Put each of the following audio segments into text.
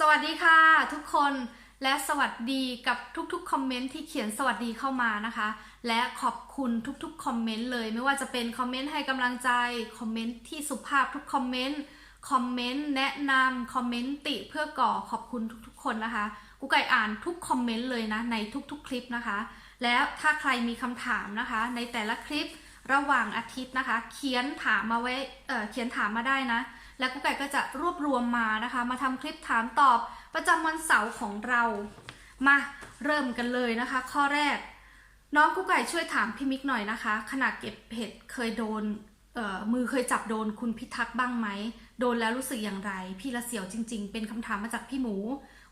สวัสดีค่ะทุกคนและสวัสดีกับทุกๆคอมเมนต์ที่เขียนสวัสดีเข้ามานะคะ และขอบคุณทุกๆคอมเมนต์เลย ไม่ว่าจะเป็นคอมเมนต์ให้กำลังใจคอมเมนต์ที่สุภาพทุกคอมเมนต์คอมเมนต์แนะนำคอมเมนต์ติเพื่อก่อขอบคุณทุกๆ คนนะคะกูไก่อ่านทุกคอมเมนต์เลยนะในทุกๆ คลิปนะคะ แล้วถ้าใครมีคำถามนะคะ ในแต่ละคลิประหว่างอาทิตย์นะคะ เขียนถามมาไว้เเขียนถามมาได้นะ แล้วกุ๊กไก่ก็จะรวบรวมมานะคะ มาทำคลิปถามตอบประจำวันเสาร์ของเรา มาเริ่มกันเลยนะคะ ข้อแรก น้องกุ๊กไก่ช่วยถามพี่มิกหน่อยนะคะ ขณะเก็บเห็ดเคยโดนมือเคยจับโดนคุณพิทักษ์บ้างไหม โดนแล้วรู้สึกอย่างไร พี่ละเสียวจริง ๆ เป็นคำถามมาจากพี่หมู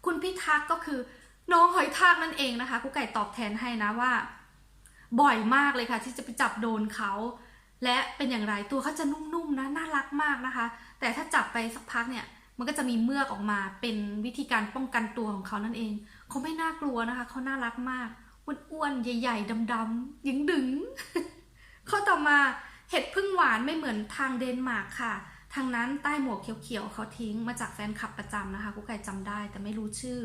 คุณพิทักษ์ก็คือน้องหอยทากนั่นเองนะคะกุ๊กไก่ตอบแทนให้นะว่า บ่อยมากเลยค่ะ ที่จะไปจับโดนเขา และเป็นอย่างไรตัวเขาจะนุ่มๆนะน่ารักมากนะคะ แต่ถ้าจับไปสักพักเนี่ย มันก็จะมีเมือกออกมาเป็นวิธีการป้องกันตัวของเขานั่นเอง เขาไม่น่ากลัวนะคะ เขาน่ารักมากอ้วนๆใหญ่ๆดำๆยิงดึงข้อต่อมาเห็ดพึ่งหวานไม่เหมือนทางเดนมาร์กค่ะ ทางนั้นใต้หมวกเขียวๆเขาทิ้งมาจากแฟนคลับประจำนะคะกุ๊กไก่จำได้แต่ไม่รู้ชื่อ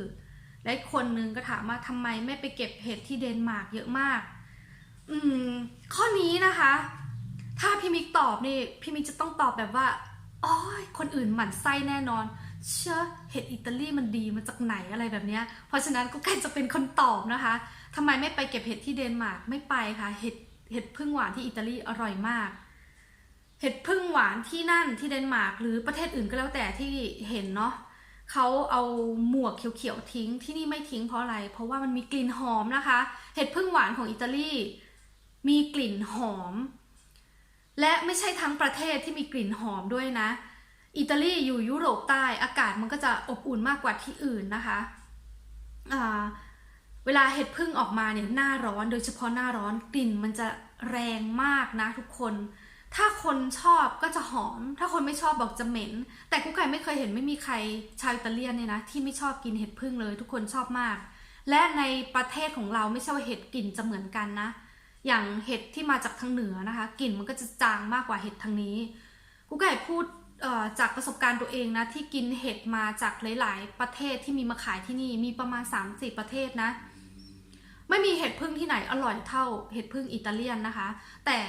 และคนนึงก็ถามว่าทำไมไม่ไปเก็บเห็ดที่เดนมาร์กเยอะมาก อืม ข้อนี้นะคะ ถ้าพี่มิกตอบนี่พี่มิกจะต้องตอบแบบว่า อ๋อยคนอื่นหมั่นไส้แน่นอน เชื่อเห็ดอิตาลีมันดีมาจากไหนอะไรแบบเนี้ย เพราะฉะนั้นก็ใกล้จะเป็นคนตอบนะคะทำไมไม่ไปเก็บเห็ดที่เดนมาร์กไม่ไปค่ะ เห็ดเห็ดพึ่งหวานที่อิตาลีอร่อยมาก เห็ดพึ่งหวานที่นั่นที่เดนมาร์กหรือประเทศอื่นก็แล้วแต่ที่เห็นเนาะเขาเอาหมวกเขียวๆทิ้งที่นี่ไม่ทิ้งเพราะอะไร เพราะว่ามันมีกลิ่นหอมนะคะ เห็ดพึ่งหวานของอิตาลีมีกลิ่นหอม และไม่ใช่ทั้งประเทศที่มีกลิ่นหอมด้วยนะ อิตาลีอยู่ยุโรปใต้อากาศมันก็จะอบอุ่นมากกว่าที่อื่นนะคะเวลาเห็ดพึ่งออกมาเนี่ยหน้าร้อนโดยเฉพาะหน้าร้อนกลิ่นมันจะแรงมากนะทุกคน ถ้าคนชอบก็จะหอม ถ้าคนไม่ชอบบอกจะเหม็น แต่กุ๊กไก่ไม่เคยเห็นไม่มีใครชาวอิตาเลียนเนี่ยนะที่ไม่ชอบกินเห็ดพึ่งเลย ทุกคนชอบมาก และในประเทศของเราไม่ใช่ว่าเห็ดกลิ่นจะเหมือนกันนะ อย่างเห็ดที่มาจากทางเหนือนะคะกลิ่นมันก็จะจางมากกว่าเห็ดทางนี้กุ๊กไก่พูดจากประสบการณ์ตัวเองนะที่กินเห็ดมาจากหลาย ๆ ประเทศที่มีมาขายที่นี่มีประมาณ 3-4 ประเทศนะไม่มีเห็ดพึ่งที่ไหนอร่อยเท่าเห็ดพึ่งอิตาเลียนนะคะ แต่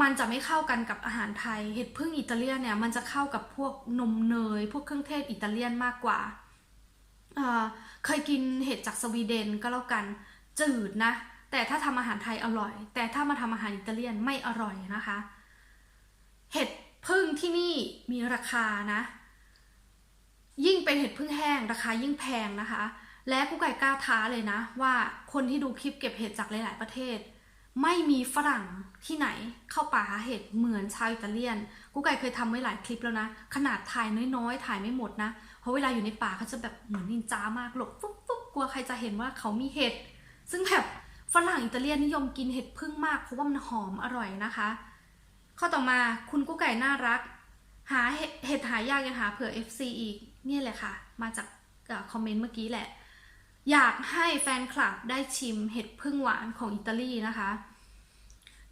มันจะไม่เข้ากันกับอาหารไทย เห็ดพึ่งอิตาเลียนเนี่ยมันจะเข้ากับพวกนมเนย พวกเครื่องเทศอิตาเลียนมากกว่าเเคยกินเห็ดจากสวีเดนก็แล้วกันจืดนะ แต่ถ้าทำอาหารไทยอร่อย แต่ถ้ามาทำอาหารอิตาเลียนไม่อร่อยนะคะ เห็ดพึ่งที่นี่มีราคานะ ยิ่งเป็นเห็ดพึ่งแห้งราคายิ่งแพงนะคะ และกุ๊กไก่กล้าท้าเลยนะ ว่าคนที่ดูคลิปเก็บเห็ดจากหลาย ๆ ประเทศ ไม่มีฝรั่งที่ไหนเข้าป่าหาเห็ดเหมือนชาวอิตาเลียนกุ๊กไก่เคยทำไว้หลายคลิปแล้วนะ ขนาดถ่ายน้อย ๆ ถ่ายไม่หมดนะ เพราะเวลาอยู่ในป่าเขาจะแบบเหมือนนินจามากหลบฟุ๊บฟุ๊บกลัวใครจะเห็นว่าเขามีเห็ดซึ่งแบบ ฝรั่งอิตาเลียนนิยมกินเห็ดพึ่งมากเพราะว่ามันหอมอร่อยนะคะ ข้อต่อมาคุณกุ๊กไก่น่ารัก หาเห็ดหายากยังหาเผื่อ FC อีกเนี่ยแหละค่ะ มาจากอคอมเมนต์เมื่อกี้แหละ อยากให้แฟนคลับได้ชิมเห็ดพึ่งหวานของอิตาลีนะคะ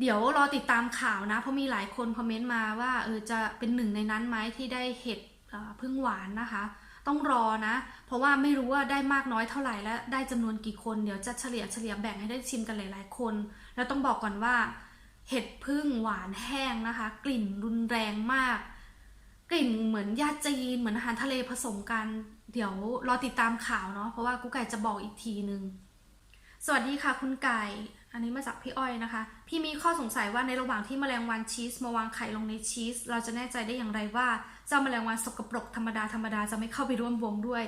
เดี๋ยวรอติดตามข่าวนะ เพราะมีหลายคนคอมเมนต์มาว่าเออจะเป็นหนึ่งในนั้นไหมที่ได้เห็ดพึ่งหวานนะคะ ต้องรอนะ เพราะว่าไม่รู้ว่าได้มากน้อยเท่าไหร่และได้จำนวนกี่คนเดี๋ยวจะเฉลี่ยเฉลี่ยแบ่งให้ได้ชิมกันหลาย ๆ คน แล้วต้องบอกก่อนว่า เห็ดพึ่งหวานแห้งนะคะ กลิ่นรุนแรงมาก กลิ่นเหมือนยาจีนเหมือนอาหารทะเลผสมกัน เดี๋ยวรอติดตามข่าวเนาะเพราะว่ากุ๊กไก่จะบอกอีกทีนึงสวัสดีค่ะคุณไก่อันนี้มาจากพี่อ้อยนะคะ พี่มีข้อสงสัยว่าในระหว่างที่แมลงวันชีสมาวางไข่ลงในชีส เราจะแน่ใจได้อย่างไรว่า เจ้าแมลงวันสกปรกธรรมดาธรรมดาจะไม่เข้าไปร่วมวงด้วย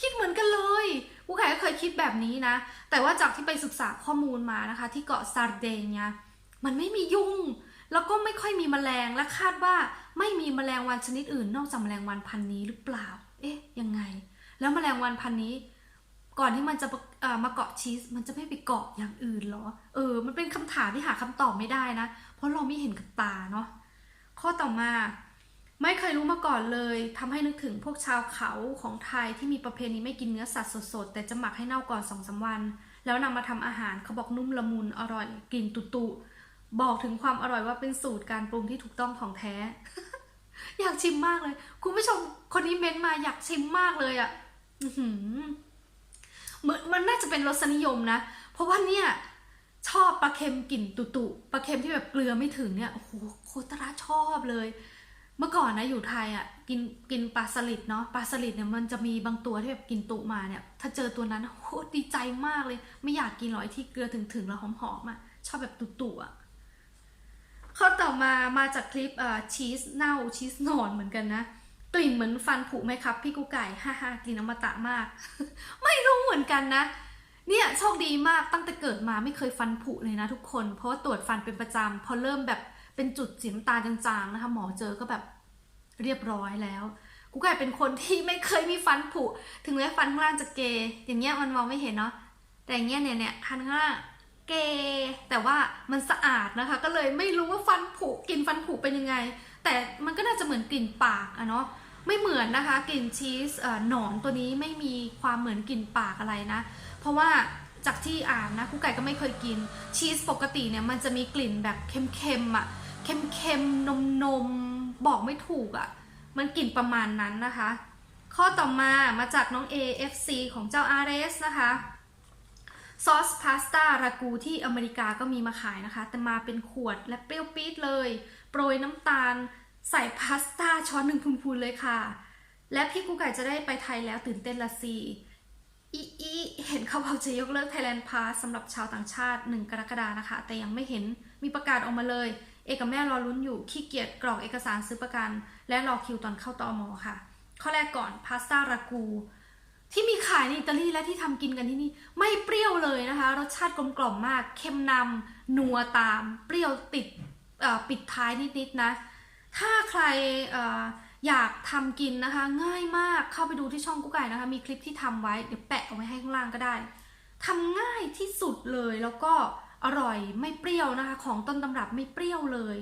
คิดเหมือนกันเลยกุ๊กไก่ก็เคยคิดแบบนี้นะ แต่ว่าจากที่ไปศึกษาข้อมูลมานะคะ ที่เกาะซาร์เดเนียมันไม่มียุงแล้วก็ไม่ค่อยมีแมลงและคาดว่าไม่มีแมลงวันชนิดอื่น นอกจากแมลงวันพันนี้หรือเปล่า เอ๊ะยังไง แล้วแมลงวันพันนี้ ก่อนที่มันจะมาเกาะชีส มันจะไม่ไปเกาะอย่างอื่นเหรอ เออ มันเป็นคำถามที่หาคำตอบไม่ได้นะ เพราะเราไม่เห็นกับตาเนาะข้อต่อมา ไม่เคยรู้มาก่อนเลยทำให้นึกถึงพวกชาวเขาของไทยที่มีประเพณีไม่กินเนื้อสัตว์สดๆ แต่จะหมักให้เน่าก่อนสองสามวัน แล้วนำมาทำอาหารเขาบอกนุ่มละมุนอร่อยกลิ่นตุตุๆบอกถึงความอร่อยว่าเป็นสูตรการปรุงที่ถูกต้องของแท้ อยากชิมมากเลย คุณผู้ชมคนนี้เม้นต์มาอยากชิมมากเลยอะอื้อหือเหมือนมันน่าจะเป็นรสนิยมนะ เพราะว่าเนี่ยชอบปลาเค็มกลิ่นตุตุปลาเค็มที่แบบเกลือไม่ถึงเนี่ยโอ้โหโคตรชอบเลย เมื่อก่อนนะอยู่ไทยอะกินกินปลาสลิดเนาะปลาสลิดเนี่ยมันจะมีบางตัวที่แบบกินตุมาเนี่ย ถ้าเจอตัวนั้นโคตรดีใจมากเลย ไม่อยากกินหรอกไอ้ที่เกลือถึงๆแล้วหอมๆอะชอบแบบตุตุอะข้อต่อมามาจากคลิปเอ่อชีสเน่าชีสหนอนเหมือนกันนะ กลิ่นเหมือนฟันผุไหมครับ พี่กุ๊กไก่ฮ่าฮ่ากลิ่นอมตะมาก ไม่รู้เหมือนกันนะ เนี่ยโชคดีมากตั้งแต่เกิดมาไม่เคยฟันผุเลยนะทุกคน เพราะว่าตรวจฟันเป็นประจำพอเริ่มแบบ เป็นจุดสีน้ำตาลจางๆนะคะ หมอเจอก็แบบเรียบร้อยแล้ว กูกลายเป็นคนที่ไม่เคยมีฟันผุ ถึงแม้ฟันข้างล่างจะเกยอย่างเงี้ยมันมองไม่เห็นเนาะแต่อย่างเงี้ยเนี่ยเนี่ยคันข้างล่างเกยแต่ว่ามันสะอาดนะคะ ก็เลยไม่รู้ว่าฟันผุกลินฟันผุเป็นยังไง แต่มันก็น่าจะเหมือนกลิ่นปากอะเนาะไม่เหมือนนะคะกลิ่นชีสเอ่อหนอนตัวนี้ไม่มีความเหมือนกลิ่นปากอะไรนะ เพราะว่าจากที่อ่านนะคุกไก่ก็ไม่เคยกินชีสปกติเนี่ยมันจะมีกลิ่นแบบเค็มๆอะ่ะ เค็มๆนมนมบอกไม่ถูกอะ่ะ มันกลิ่นประมาณนั้นนะคะ ข้อต่อมามาจากน้อง AFC ของเจ้า RS นะคะซอสพาสต้ารากูที่อเมริกาก็มีมาขายนะคะ แต่มาเป็นขวดและเปรี้ยวปี๊ดเลย โปรยน้ำตาล ใส่พาสต้าช้อนหนึ่งพูนๆเลยค่ะ และพี่กูไก่จะได้ไปไทยแล้วตื่นเต้นละสิอีอีเห็นเขาบอกจะยกเลิก Thailand Pass สำหรับชาวต่างชาติ 1 กรกฎานะคะ แต่ยังไม่เห็นมีประกาศออกมาเลย เอกับแม่รอลุ้นอยู่ขี้เกียจกรอกเอกสารซื้อประกัน และรอคิวตอนเข้าตอมอค่ะ ข้อแรกก่อนพาสต้ารากูที่มีขายในอิตาลีและที่ทำกินกันที่นี่ ไม่เปรี้ยวเลยนะคะ รสชาติกลมกล่อมมาก เค็มนำนัวตาม เปรี้ยวติดปิดท้ายนิดๆนะ ถ้าใครอออยากทำกินนะคะ ง่ายมากเข้าไปดูที่ช่องกุ๊กไก่นะคะ มีคลิปที่ทำไว้เดี๋ยวแปะเอาไว้ให้ข้างล่างก็ได้ทำง่ายที่สุดเลยแล้วก็ อร่อยไม่เปรี้ยวนะคะ ของต้นตำรับไม่เปรี้ยวเลย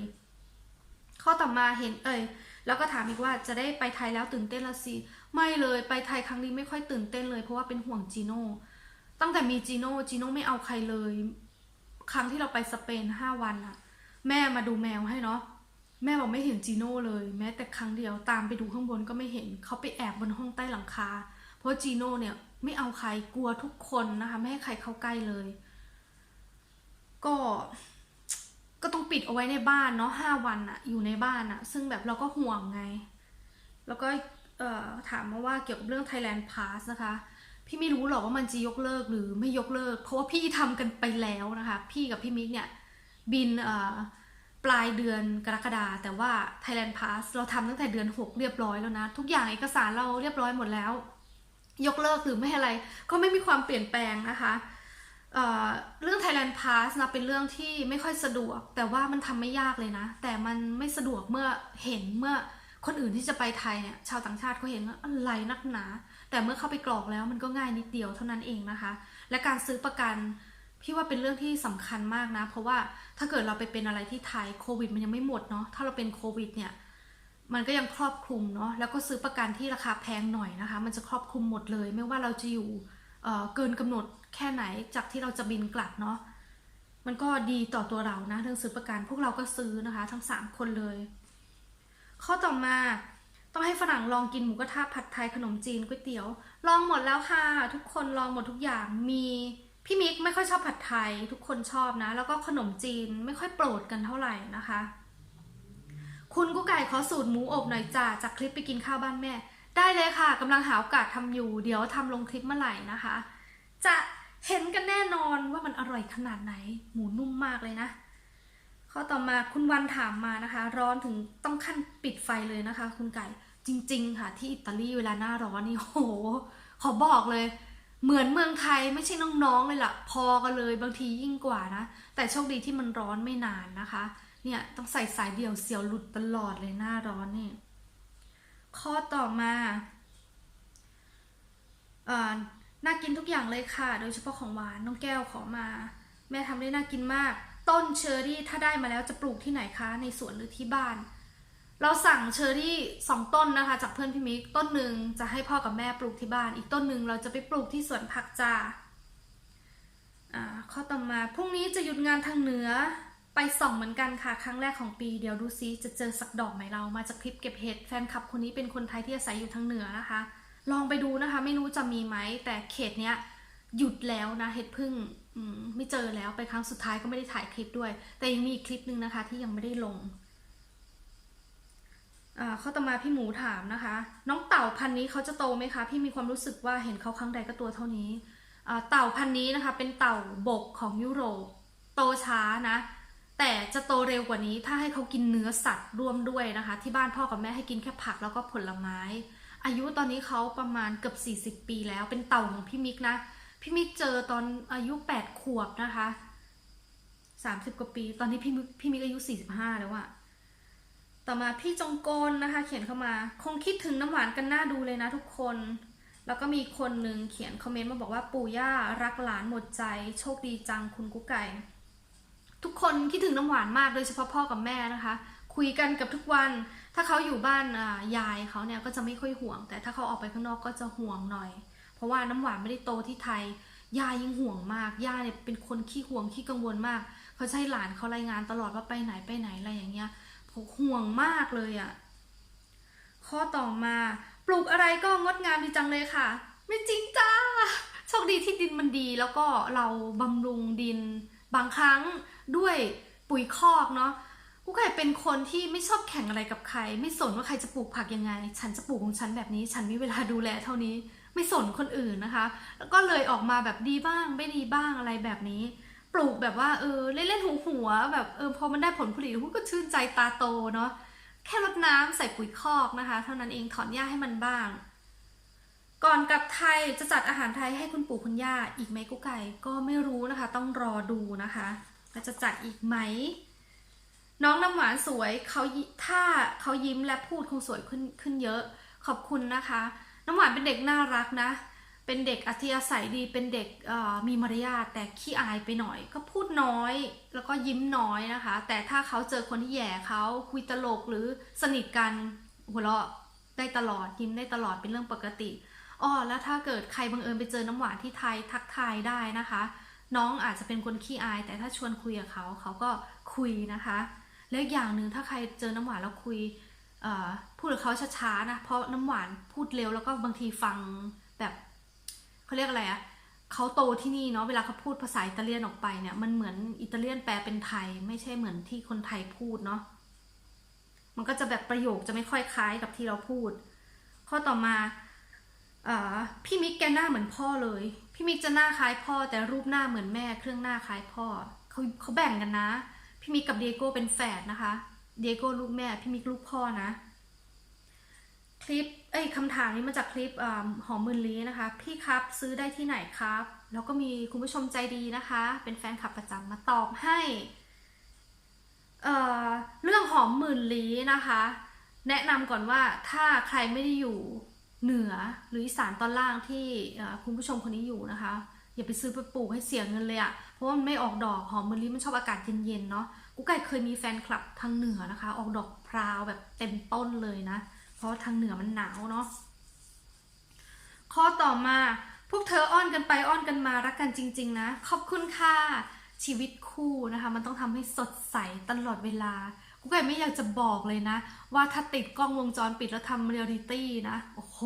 ข้อต่อมาเห็นเอ่ยแล้วก็ถามอีกว่าจะได้ไปไทยแล้วตื่นเต้นละสิไม่เลยไปไทยครั้งนี้ไม่ค่อยตื่นเต้นเลย เพราะว่าเป็นห่วงจีโน่ตั้งแต่มีจีโน่จีโน่ไม่เอาใครเลย ครั้งที่เราไปสเปนห้าวันอะแม่มาดูแมวให้เนาะแม่บอกไม่เห็นจีโน่เลย แม้แต่ครั้งเดียวตามไปดูข้างบนก็ไม่เห็นเขาไปแอบบนห้องใต้หลังคา เพราะจีโน่เนี่ยไม่เอาใครกลัวทุกคนนะคะไม่ให้ใครเข้าใกล้เลย ก็ก็ต้องปิดเอาไว้ในบ้านเนาะห้าวันอะอยู่ในบ้านอะซึ่งแบบเราก็ห่วงไง แล้วก็เอ่อถามมาว่าเกี่ยวกับเรื่อง Thailand Pass นะคะ พี่ไม่รู้หรอกว่ามันจะยกเลิกหรือไม่ยกเลิก เพราะว่าพี่ทำกันไปแล้วนะคะ พี่กับพี่มิกเนี่ย บินเอ่อปลายเดือนกรกฎาแต่ว่า Thailand Pass เราทำตั้งแต่เดือน 6 เรียบร้อยแล้วนะ ทุกอย่างเอกสารเราเรียบร้อยหมดแล้ว ยกเลิกหรือไม่อะไร ก็ไม่มีความเปลี่ยนแปลงนะคะเอ่อเรื่อง Thailand Pass นะเป็นเรื่องที่ไม่ค่อยสะดวก แต่ว่ามันทำไม่ยากเลยนะ แต่มันไม่สะดวกเมื่อเห็นเมื่อคนอื่นที่จะไปไทยเนี่ยชาวต่างชาติเขาเห็นว่าอะไรนักหนา แต่เมื่อเข้าไปกรอกแล้วมันก็ง่ายนิดเดียวเท่านั้นเองนะคะ และการซื้อประกันพี่ว่าเป็นเรื่องที่สำคัญมากนะ เพราะว่าถ้าเกิดเราไปเป็นอะไรที่ไทยโควิด มันยังไม่หมดเนาะถ้าเราเป็นโควิดเนี่ยมันก็ยังครอบคลุมเนาะแล้วก็ซื้อประกันที่ราคาแพงหน่อยนะคะ มันจะครอบคลุมหมดเลย ไม่ว่าเราจะอยู่ เกินกำหนดแค่ไหนจากที่เราจะบินกลับเนาะมันก็ดีต่อตัวเรานะเรื่องซื้อประกันพวกเราก็ซื้อนะคะ ทั้งสามคนเลย ข้อต่อมาต้องให้ฝรั่งลองกินหมูกระทะผัดไทยขนมจีนก๋วยเตี๋ยว ลองหมดแล้วค่ะ ทุกคนลองหมดทุกอย่างมีพี่มิกไม่ค่อยชอบผัดไทย ทุกคนชอบนะ แล้วก็ขนมจีนไม่ค่อยโปรดกันเท่าไหร่นะคะ คุณกุ๊กไก่ขอสูตรหมูอบหน่อยจ้าจากคลิปไปกินข้าวบ้านแม่ ได้เลยค่ะกำลังหาโอกาสทำอยู่ เดี๋ยวทำลงคลิปเมื่อไหร่นะคะ จะเห็นกันแน่นอนว่ามันอร่อยขนาดไหน หมูนุ่มมากเลยนะ ข้อต่อมาคุณวันถามมานะคะ ร้อนถึงต้องขั้นปิดไฟเลยนะคะ คุณไก่จริง ๆ ค่ะ ที่อิตาลีเวลาหน้าร้อนนี่โห ขอบอกเลย เหมือนเมืองไทยไม่ใช่น้องๆเลยล่ะ พอกันเลยบางทียิ่งกว่านะ แต่โชคดีที่มันร้อนไม่นานนะคะ เนี่ยต้องใส่สายเดี่ยวเสียวหลุดตลอดเลยหน้าร้อนนี่ ข้อต่อมาเอ่อน่ากินทุกอย่างเลยค่ะ โดยเฉพาะของหวานน้องแก้วขอมา แม่ทำได้น่ากินมาก ต้นเชอร์รี่ถ้าได้มาแล้วจะปลูกที่ไหนคะในสวนหรือที่บ้าน เราสั่งเชอร์รี่สองต้นนะคะ จากเพื่อนพี่มิกต้นหนึ่งจะให้พ่อกับแม่ปลูกที่บ้าน อีกต้นหนึ่งเราจะไปปลูกที่สวนผักจ้าอ่าข้อต่อมาพรุ่งนี้จะหยุดงานทางเหนือ ไปส่องเหมือนกันค่ะ ครั้งแรกของปีเดี๋ยวดูซิจะเจอสักดอกไหมเรามาจากคลิปเก็บเห็ดแฟนคลับคนนี้เป็นคนไทยที่อาศัยอยู่ทางเหนือนะคะ ลองไปดูนะคะ ไม่รู้จะมีไหมแต่เขตเนี้ยหยุดแล้วนะเห็ดพึ่งมไม่เจอแล้วไปครั้งสุดท้ายก็ไม่ได้ถ่ายคลิปด้วย แต่ยังมีอีกคลิปหนึ่งนะคะ ที่ยังไม่ได้ลงอ่าข้อต่อมาพี่หมูถามนะคะ น้องเต่าพันนี้เขาจะโตไหมคะพี่มีความรู้สึกว่าเห็นเขาครั้งใดก็ตัวเท่านี้อ่าเต่าพันนี้นะคะ เป็นเต่าบกของยุโรปโตช้านะ แต่จะโตเร็วกว่านี้ถ้าให้เขากินเนื้อสัตว์ร่วมด้วยนะคะ ที่บ้านพ่อกับแม่ให้กินแค่ผักแล้วก็ผลไม้ อายุตอนนี้เขาประมาณเกือบ40 ปีแล้วเป็นเต่าของพี่มิกนะพี่มิกเจอตอนอายุ 8 ขวบนะคะ30กว่าปี ตอนนี้พี่มิกพี่มิกอายุ 45 แล้วอะต่อมาพี่จงกลนะคะ เขียนเข้ามา คงคิดถึงน้ำหวานกันหน้าดูเลยนะทุกคน แล้วก็มีคนหนึ่งเขียนคอมเมนต์มาบอกว่าปู่ย่ารักหลานหมดใจ โชคดีจังคุณกุ๊กไก่ ทุกคนคิดถึงน้ำหวานมากโดยเฉพาะพ่อกับแม่นะคะ คุยกันกับทุกวัน ถ้าเขาอยู่บ้านยายเขาเนี่ยก็จะไม่ค่อยห่วง แต่ถ้าเขาออกไปข้างนอกก็จะห่วงหน่อย เพราะว่าน้ำหวานไม่ได้โตที่ไทยยายยิ่งห่วงมากย่าเนี่ยเป็นคนขี้ห่วงขี้กังวลมาก เขาให้หลานเขารายงานตลอดว่าไปไหนไปไหนอะไรอย่างเงี้ยห่วงมากเลยอะ่ะข้อต่อมาปลูกอะไรก็งดงามดีจังเลยค่ะ ไม่จริงจ้าโชคดีที่ดินมันดีแล้วก็เราบำรุงดินบางครั้ง ด้วยปุ๋ยคอกเนาะกูไก่เป็นคนที่ไม่ชอบแข่งอะไรกับใคร ไม่สนว่าใครจะปลูกผักยังไง ฉันจะปลูกของฉันแบบนี้ ฉันมีเวลาดูแลเท่านี้ไม่สนคนอื่นนะคะ แล้วก็เลยออกมาแบบดีบ้างไม่ดีบ้างอะไรแบบนี้ ปลูกแบบว่าเออเล่นๆหัวหัวๆแบบเออพอมันได้ผลผลิตก็ชื่นใจตาโตเนาะแค่รดน้ำใส่ปุ๋ยคอกนะคะ เท่านั้นเองถอนหญ้าให้มันบ้าง ก่อนกลับไทยจะจัดอาหารไทยให้คุณปู่คุณย่าอีกไหมกุ๊กไก่ก็ไม่รู้นะคะ ต้องรอดูนะคะ ว่าจะจัดอีกไหม น้องน้ำหวานสวยเขาถ้าเขายิ้มและพูดคงสวยขึ้นขึ้นเยอะ ขอบคุณนะคะ น้ำหวานเป็นเด็กน่ารักนะ เป็นเด็กอัธยาศัยดีเป็นเด็กมีมารยาทแต่ขี้อายไปหน่อย ก็พูดน้อยแล้วก็ยิ้มน้อยนะคะ แต่ถ้าเขาเจอคนที่แย่เขาคุยตลกหรือสนิทกันหัวเราะได้ตลอดยิ้มได้ตลอดเป็นเรื่องปกติอ้อแล้วถ้าเกิดใครบังเอิญไปเจอน้ำหวานที่ไทยทักทายได้นะคะ น้องอาจจะเป็นคนขี้อาย แต่ถ้าชวนคุยกับเขาเขาก็คุยนะคะ แล้วอย่างหนึ่งถ้าใครเจอน้ำหวานแล้วคุยพูดกับเขาช้าๆนะเพราะน้ำหวานพูดเร็วแล้วก็บางทีฟังแบบเขาเรียกอะไรอะเขาโตที่นี่เนาะเวลาเขาพูดภาษาอิตาเลียนออกไปเนี่ยมันเหมือนอิตาเลียนแปลเป็นไทย ไม่ใช่เหมือนที่คนไทยพูดเนาะมันก็จะแบบประโยคจะไม่ค่อยคล้ายกับที่เราพูด ข้อต่อมาอพี่มิกแกหน้าเหมือนพ่อเลย พี่มิกจะหน้าคล้ายพ่อแต่รูปหน้าเหมือนแม่ เครื่องหน้าคล้ายพ่อเขาเขาแบ่งกันนะ พี่มิกกับเดโก้เป็นแฝดนะคะ เดโก้ลูกแม่ พี่มิกลูกพ่อนะ คลิป เอ้ยคำถามนี้มาจากคลิปอหอมหมื่นลีนะคะ พี่ครับซื้อได้ที่ไหนครับ แล้วก็มีคุณผู้ชมใจดีนะคะ เป็นแฟนคลับประจำมาตอบให้ เอ่อ เรื่องหอมหมื่นลีนะคะ แนะนำก่อนว่าถ้าใครไม่ได้อยู่ เหนือหรืออีสานตอนล่างที่คุณผู้ชมคนนี้อยู่นะคะ อย่าไปซื้อไปปลูกให้เสียเงินเลยอะเพราะว่ามันไม่ออกดอกหอมมะลิมันชอบอากาศเย็นๆเนาะกูไก่เคยมีแฟนคลับทางเหนือนะคะ ออกดอกพราวแบบเต็มต้นเลยนะ เพราะทางเหนือมันหนาวเนาะข้อต่อมาพวกเธออ้อนกันไปอ้อนกันมารักกันจริง ๆ นะ ขอบคุณค่ะชีวิตคู่นะคะ มันต้องทำให้สดใสตลอดเวลา กูไก่ไม่อยากจะบอกเลยนะ ว่าถ้าติดกล้องวงจรปิดแล้วทำเรียลลิตี้นะ โอ้โห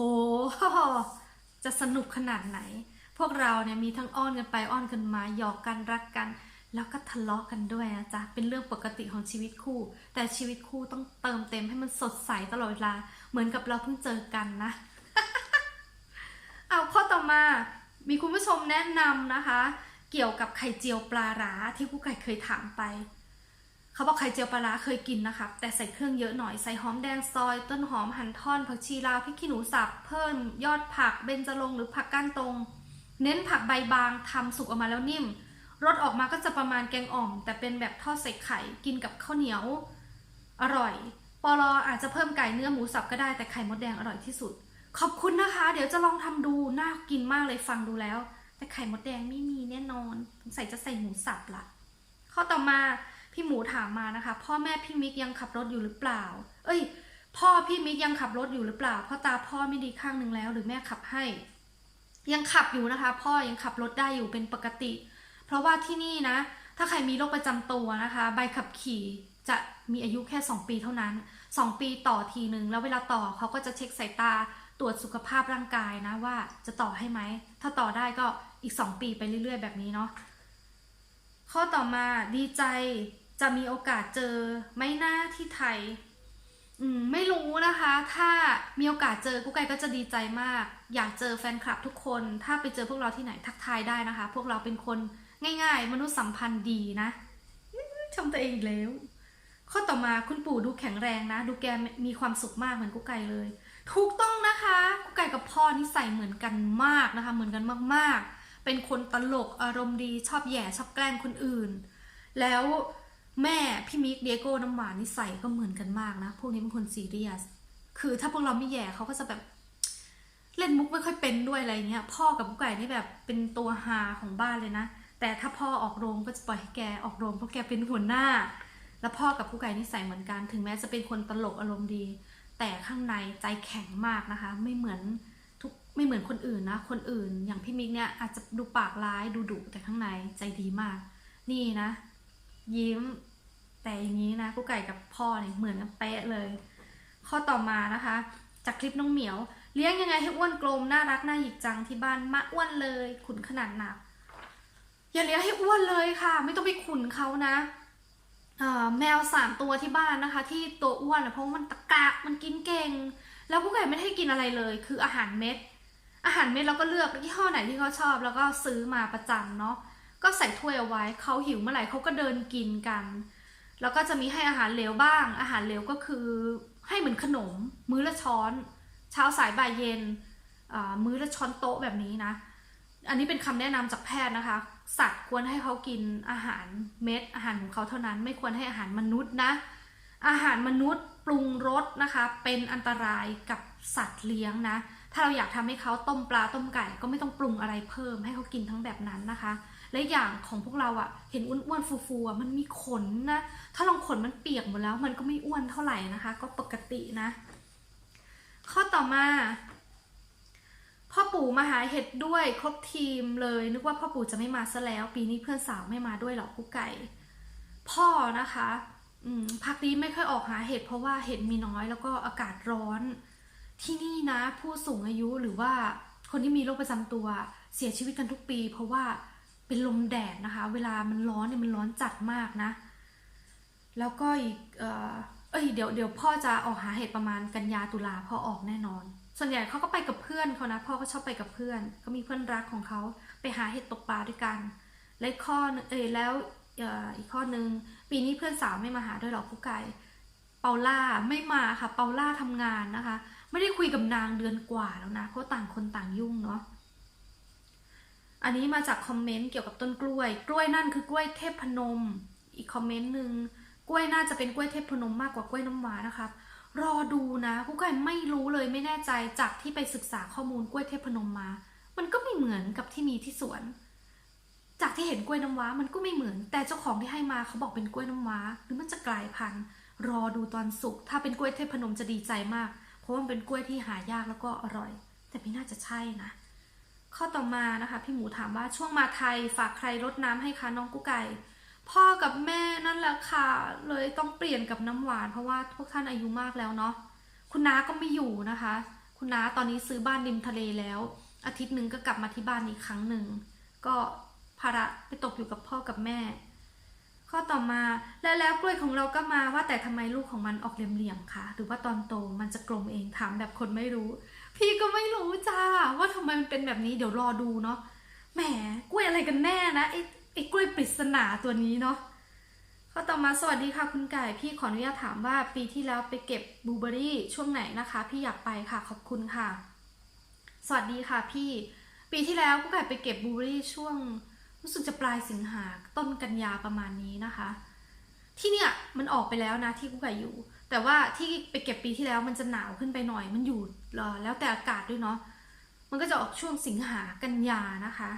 จะสนุกขนาดไหน พวกเราเนี่ยมีทั้งอ้อนกันไปอ้อนกันมาหยอกกันรักกัน แล้วก็ทะเลาะกันด้วยนะจ๊ะเป็นเรื่องปกติของชีวิตคู่ แต่ชีวิตคู่ต้องเติมเต็มให้มันสดใสตลอดเวลา เหมือนกับเราเพิ่งเจอกันนะ เอาข้อต่อมามีคุณผู้ชมแนะนำนะคะ เกี่ยวกับไข่เจียวปลาร้าที่กูไก่เคยถามไป เขาบอกไข่เจียวปลาเคยกินนะคะแต่ใส่เครื่องเยอะหน่อยใส่หอมแดงซอย ต้นหอมหั่นท่อน ผักชีลาวพริกขี้หนูสับ เพิ่มยอดผักเบญจรงหรือผักก้านตรง เน้นผักใบบางทำสุกออกมาแล้วนิ่มรสออกมาก็จะประมาณแกงอ่อม แต่เป็นแบบทอดใส่ไข่กินกับข้าวเหนียว อร่อย ปอลออาจจะเพิ่มไก่เนื้อหมูสับก็ได้แต่ไข่มดแดงอร่อยที่สุด ขอบคุณนะคะ เดี๋ยวจะลองทำดูน่ากินมากเลยฟังดูแล้ว แต่ไข่มดแดงไม่มีแน่นอนสงสัยจะใส่หมูสับละข้อต่อมา พี่หมูถามมานะคะ พ่อแม่พี่มิกยังขับรถอยู่หรือเปล่า เอ้ย พ่อพี่มิกยังขับรถอยู่หรือเปล่าเพ่อตาพ่อไม่ดีข้างหนึ่งแล้ว หรือแม่ขับให้ ยังขับอยู่นะคะ พ่อยังขับรถได้อยู่เป็นปกติ เพราะว่าที่นี่นะ ถ้าใครมีโรคประจำตัวนะคะ ใบขับขี่จะมีอายุแค่ 2 ปีเท่านั้น 2 ปีต่อทีหนึ่งแล้วเวลาต่อเขาก็จะเช็คสายตาตรวจสุขภาพร่างกายนะว่าจะต่อให้ไหม ถ้าต่อได้ก็อีก 2 ปีไปเรื่อย ๆ แบบนี้เนาะข้อต่อมาดีใจ จะมีโอกาสเจอไหมหน้าที่ไทย อืมไม่รู้นะคะ ถ้ามีโอกาสเจอกุ๊กไก่ก็จะดีใจมาก อยากเจอแฟนคลับทุกคน ถ้าไปเจอพวกเราที่ไหนทักทายได้นะคะ พวกเราเป็นคนง่ายๆ มนุษยสัมพันธ์ดีนะชมตัวเองอีกแล้ว ข้อต่อมาคุณปู่ดูแข็งแรงนะ ดูแกมีความสุขมากเหมือนกุ๊กไก่เลย ถูกต้องนะคะกุ๊กไก่กับพ่อนิสัยเหมือนกันมากนะคะ เหมือนกันมากๆ เป็นคนตลกอารมณ์ดีชอบแย่ชอบแกล้งคนอื่น แล้ว แม่พี่มิกเดียโก้น้ำหวานนิสัยก็เหมือนกันมากนะ พวกนี้เป็นคนซีเรียส คือถ้าพวกเราไม่แย่เขาก็จะแบบเล่นมุกไม่ค่อยเป็นด้วยอะไรเงี้ย พ่อกับกุ๊กไก่นี่แบบเป็นตัวฮาของบ้านเลยนะ แต่ถ้าพ่อออกโรงก็จะปล่อยให้แกออกโรงเพราะแกเป็นหัวหน้า แล้วพ่อกับกุ๊กไก่นิสัยเหมือนกัน ถึงแม้จะเป็นคนตลกอารมณ์ดี แต่ข้างในใจแข็งมากนะคะ ไม่เหมือนทุกไม่เหมือนคนอื่นนะ คนอื่น อย่างพี่มิกเนี่ยอาจจะดูปากร้ายดูดุแต่ข้างในใจดีมาก นี่นะ ยิ้ม แต่อย่างนี้นะกุ๊กไก่กับพ่อเนี่ยเหมือนกันเป๊ะเลย ข้อต่อมานะคะ จากคลิปน้องเหมียว เลี้ยงยังไงให้อ้วนกลมน่ารักน่าหยิกจังที่บ้านมะอ้วนเลย ขุนขนาดหนักอย่าเลี้ยงให้อ้วนเลยค่ะ ไม่ต้องไปขุนเขานะแมวสามตัวที่บ้านนะคะ ที่ตัวอ้วนเพราะว่ามันตะกะมันกินเก่ง แล้วกุ๊กไก่ไม่ให้กินอะไรเลย คืออาหารเม็ด อาหารเม็ดเราก็เลือกยี่ห้อไหนที่เขาชอบ แล้วก็ซื้อมาประจำเนาะก็ใส่ถ้วยเอาไว้เขาหิวเมื่อไหร่เขาก็เดินกินกัน แล้วก็จะมีให้อาหารเหลวบ้าง อาหารเหลวก็คือให้เหมือนขนม มื้อละช้อน เช้าสายบ่ายเย็นมื้อละช้อนโต๊ะแบบนี้นะ อันนี้เป็นคำแนะนำจากแพทย์นะคะ สัตว์ควรให้เขากินอาหารเม็ดอาหารของเขาเท่านั้น ไม่ควรให้อาหารมนุษย์นะ อาหารมนุษย์ปรุงรสนะคะ เป็นอันตรายกับสัตว์เลี้ยงนะ ถ้าเราอยากทำให้เขาต้มปลาต้มไก่ ก็ไม่ต้องปรุงอะไรเพิ่ม ให้เขากินทั้งแบบนั้นนะคะ และอย่างของพวกเราอะเห็นอ้วนๆฟูๆอะมันมีขนนะ ถ้าลองขนมันเปียกหมดแล้ว มันก็ไม่อ้วนเท่าไหร่นะคะ ก็ปกตินะ ข้อต่อมา พ่อปู่มาหาเห็ดด้วยครบทีมเลย นึกว่าพ่อปู่จะไม่มาซะแล้ว ปีนี้เพื่อนสาวไม่มาด้วยหรอกกุ๊กไก่ พ่อนะคะอืพักนี้ไม่ค่อยออกหาเห็ดเพราะว่าเห็ดมีน้อยแล้วก็อากาศร้อน ที่นี่นะ ผู้สูงอายุหรือว่าคนที่มีโรคประจำตัวเสียชีวิตกันทุกปี เพราะว่า เป็นลมแดดนะคะ เวลามันร้อนเนี่ยมันร้อนจัดมากนะ แล้วก็อีกเออเอ้ยเดี๋ยวเดี๋ยวพ่อจะออกหาเห็ดประมาณกันยาตุลาพ่อออกแน่นอน ส่วนใหญ่เขาก็ไปกับเพื่อนเขานะพ่อก็ชอบไปกับเพื่อน ก็มีเพื่อนรักของเขาไปหาเห็ดตกปลาด้วยกัน และข้อนึงเอ้ยแล้วอีกข้อหนึ่งปีนี้เพื่อนสาวไม่มาหาด้วยหรอกผู้ไก่เปาล่าไม่มาค่ะเปาล่าทำงานนะคะ ไม่ได้คุยกับนางเดือนกว่าแล้วนะเพราะต่างคนต่างยุ่งเนาะ อันนี้มาจากคอมเมนต์เกี่ยวกับต้นกล้วย กล้วยนั่นคือกล้วยเทพพนม อีกคอมเมนต์หนึ่งกล้วยน่าจะเป็นกล้วยเทพพนมมากกว่ากล้วยน้ำว้านะครับรอดูนะกูไก่ไม่รู้เลยไม่แน่ใจจากที่ไปศึกษาข้อมูลกล้วยเทพพนมมา มันก็ไม่เหมือนกับที่มีที่สวน จากที่เห็นกล้วยน้ำว้ามันก็ไม่เหมือน แต่เจ้าของที่ให้มาเขาบอกเป็นกล้วยน้ำว้า หรือมันจะกลายพันธุ์ รอดูตอนสุกถ้าเป็นกล้วยเทพพนมจะดีใจมาก เพราะว่ามันเป็นกล้วยที่หายากแล้วก็อร่อย แต่ไม่น่าจะใช่นะ ข้อต่อมานะคะพี่หมูถามว่าช่วงมาไทยฝากใครรดน้ำให้คะน้องกุ๊กไก่ พ่อกับแม่นั่นแหละค่ะ เลยต้องเปลี่ยนกับน้ำหวาน เพราะว่าพวกท่านอายุมากแล้วเนาะคุณน้าก็ไม่อยู่นะคะ คุณน้าตอนนี้ซื้อบ้านริมทะเลแล้ว อาทิตย์หนึ่งก็กลับมาที่บ้านอีกครั้งหนึ่งก็ภาระไปตกอยู่กับพ่อกับแม่ ข้อต่อมาแล้วแล้วกล้วยของเราก็มาว่าแต่ทำไมลูกของมันออกเหลี่ยมๆคะหรือว่าตอนโตมันจะกลมเองถามแบบคนไม่รู้ พี่ก็ไม่รู้จ้าว่าทำไมมันเป็นแบบนี้เดี๋ยวรอดูเนาะแหมกล้วยอะไรกันแน่นะไอ้ไอ้กล้วยปริศนาตัวนี้เนาะข้อต่อมาสวัสดีค่ะคุณไก่พี่ขออนุญาตถามว่าปีที่แล้วไปเก็บบลูเบอรี่ช่วงไหนนะคะ พี่อยากไปค่ะขอบคุณค่ะ สวัสดีค่ะพี่ ปีที่แล้วกุ๊กไก่ไปเก็บบลูเบอรี่ช่วงรู้สึกจะปลายสิงหาต้นกันยาประมาณนี้นะคะ ที่เนี่ยมันออกไปแล้วนะที่กุ๊กไก่อยู่ แต่ว่าที่ไปเก็บปีที่แล้วมันจะหนาวขึ้นไปหน่อยมันอยู่เอ่อแล้วแต่อากาศด้วยเนาะมันก็จะออกช่วงสิงหากันยานะคะ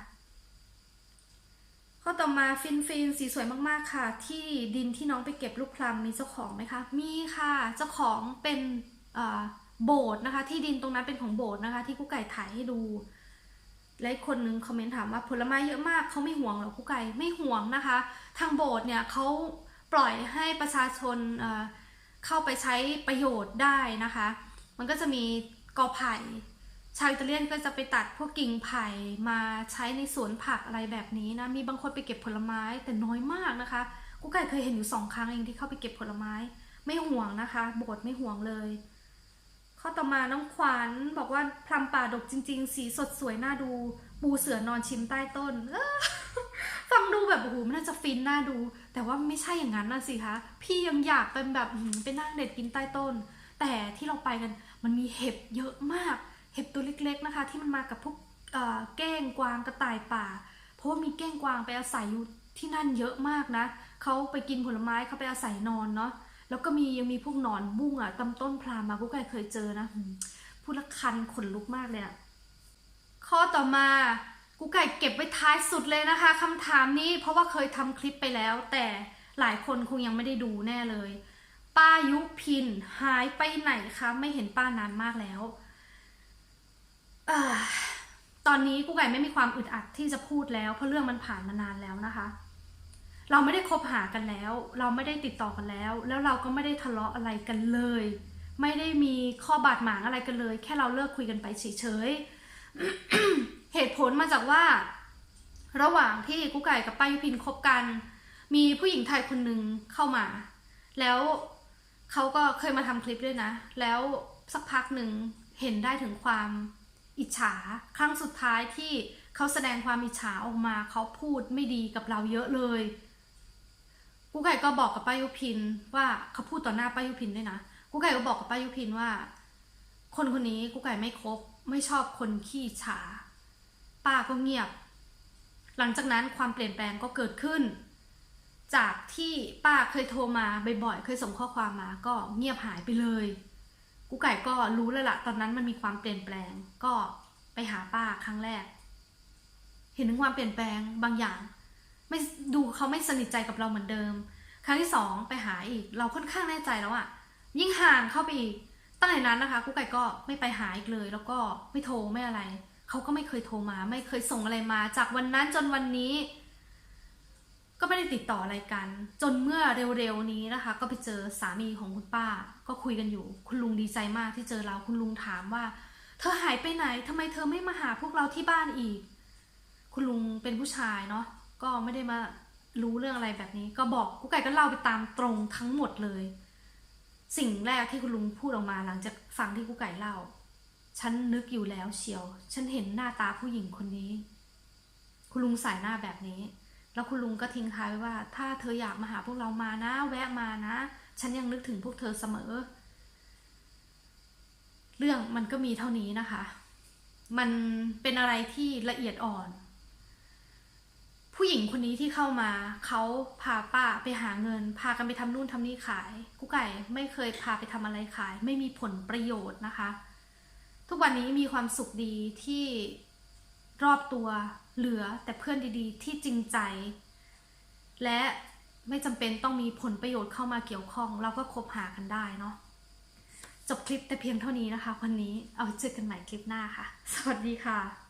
ข้อต่อมาฟินฟินสีสวยมากๆค่ะ ที่ดินที่น้องไปเก็บลูกพลัมมีเจ้าของไหมคะมีค่ะเจ้าของเป็นโบสถ์นะคะ ที่ดินตรงนั้นเป็นของโบสถ์นะคะ ที่กุ๊กไก่ถ่ายให้ดูและคนนึงคอมเมนต์ถามว่าผลไม้เยอะมากเขาไม่ห่วงหรอกุ๊กไก่ไม่ห่วงนะคะ ทางโบสถ์เนี่ยเขาปล่อยให้ประชาชน เข้าไปใช้ประโยชน์ได้นะคะ มันก็จะมีกอไผ่ชาวอิตาเลียนก็จะไปตัดพวกกิ่งไผ่มาใช้ในสวนผักอะไรแบบนี้นะ มีบางคนไปเก็บผลไม้แต่น้อยมากนะคะกุ๊กไก่เคยเห็นอยู่สองครั้งเองที่เข้าไปเก็บผลไม้ ไม่ห่วงนะคะโบดไม่ห่วงเลย ข้อต่อมาน้องขวัญบอกว่าพลัมป่าดกจริง ๆ สีสดสวยน่าดู ปูเสือนอนชิมใต้ต้น ฟังดูแบบโอ้โหมันน่าจะฟินน่าดู แต่ว่าไม่ใช่อย่างนั้นนะสิคะพี่ยังอยากเป็นแบบไปนั่งเด็ดกินใต้ต้น แต่ที่เราไปกันมันมีเห็บเยอะมาก เห็บตัวเล็กๆนะคะ ที่มันมากับพวกเก้งกวางกระต่ายป่า เพราะว่ามีเก้งกวางไปอาศัยอยู่ที่นั่นเยอะมากนะเขาไปกินผลไม้เขาไปอาศัยนอนเนาะแล้วก็มียังมีพวกหนอนบุ้งอะตำต้นพลามากุ๊กไก่เคยเจอนะพูดละคันขนลุกมากเลยอะข้อต่อมา กุ๊กไก่เก็บไว้ท้ายสุดเลยนะคะคำถามนี้เพราะว่าเคยทำคลิปไปแล้ว แต่หลายคนคงยังไม่ได้ดูแน่เลย ป้ายุพินหายไปไหนคะไม่เห็นป้านานมากแล้วอตอนนี้กุ๊กไก่ไม่มีความอึดอัดที่จะพูดแล้ว เพราะเรื่องมันผ่านมานานแล้วนะคะ เราไม่ได้คบหากันแล้ว เราไม่ได้ติดต่อกันแล้ว แล้วเราก็ไม่ได้ทะเลาะอะไรกันเลย ไม่ได้มีข้อบาดหมางอะไรกันเลย แค่เราเลิกคุยกันไปเฉยๆ เหตุผลมาจากว่า ระหว่างที่กุ๊กไก่กับป้ายุพินคบกัน มีผู้หญิงไทยคนหนึ่งเข้ามา แล้วเขาก็เคยมาทำคลิปด้วยนะ แล้วสักพักหนึ่งเห็นได้ถึงความอิจฉา ครั้งสุดท้ายที่เขาแสดงความอิจฉาออกมาเขาพูดไม่ดีกับเราเยอะเลยกูไก่ก็บอกกับป้ายุพินว่าเขาพูดต่อหน้าป้ายุพินด้วยนะกูไก่ก็บอกกับป้ายุพินว่า คนคนนี้กูไก่ไม่คบ ไม่ชอบคนขี้ฉาป้าก็เงียบ หลังจากนั้นความเปลี่ยนแปลงก็เกิดขึ้น จากที่ป้าเคยโทรมาบ่อยๆ เคยส่งข้อความมาก็เงียบหายไปเลย กูไก่ก็รู้แล้วละ่ะ ตอนนั้นมันมีความเปลี่ยนแปลง ก็ไปหาป้าครั้งแรก เห็นถึงความเปลี่ยนแปลงบางอย่าง ไม่ดูเขาไม่สนิทใจกับเราเหมือนเดิม ครั้งที่สองไปหาอีก เราค่อนข้างแน่ใจแล้วอะยิ่งห่างเข้าไปอีก ตั้งแต่นั้นนะคะกุ๊กไก่ก็ไม่ไปหาอีกเลย แล้วก็ไม่โทรไม่อะไร เขาก็ไม่เคยโทรมา ไม่เคยส่งอะไรมา จากวันนั้นจนวันนี้ ก็ไม่ได้ติดต่ออะไรกัน จนเมื่อเร็วๆนี้นะคะ ก็ไปเจอสามีของคุณป้า ก็คุยกันอยู่ คุณลุงดีใจมากที่เจอเราคุณลุงถามว่า เธอหายไปไหนทำไมเธอไม่มาหาพวกเราที่บ้านอีก คุณลุงเป็นผู้ชายเนาะก็ไม่ได้มารู้เรื่องอะไรแบบนี้ ก็บอกกุ๊กไก่ก็เล่าไปตามตรงทั้งหมดเลย สิ่งแรกที่คุณลุงพูดออกมาหลังจากฟังที่กุ๊กไก่เล่า ฉันนึกอยู่แล้วเชียว ฉันเห็นหน้าตาผู้หญิงคนนี้ คุณลุงใส่หน้าแบบนี้ แล้วคุณลุงก็ทิ้งท้ายไว้ว่า ถ้าเธออยากมาหาพวกเรามานะ แวะมานะ ฉันยังนึกถึงพวกเธอเสมอ เรื่องมันก็มีเท่านี้นะคะ มันเป็นอะไรที่ละเอียดอ่อน ผู้หญิงคนนี้ที่เข้ามาเขาพาป้าไปหาเงิน พากันไปทำนู่นทำนี่ขายกุ๊กไก่ไม่เคยพาไปทำอะไรขาย ไม่มีผลประโยชน์นะคะ ทุกวันนี้มีความสุขดีที่รอบตัวเหลือแต่เพื่อนดีๆ ที่จริงใจ และไม่จำเป็นต้องมีผลประโยชน์เข้ามาเกี่ยวข้อง เราก็คบหากันได้เนาะจบคลิปแต่เพียงเท่านี้นะคะ วันนี้เอาเจอกันใหม่คลิปหน้าค่ะ สวัสดีค่ะ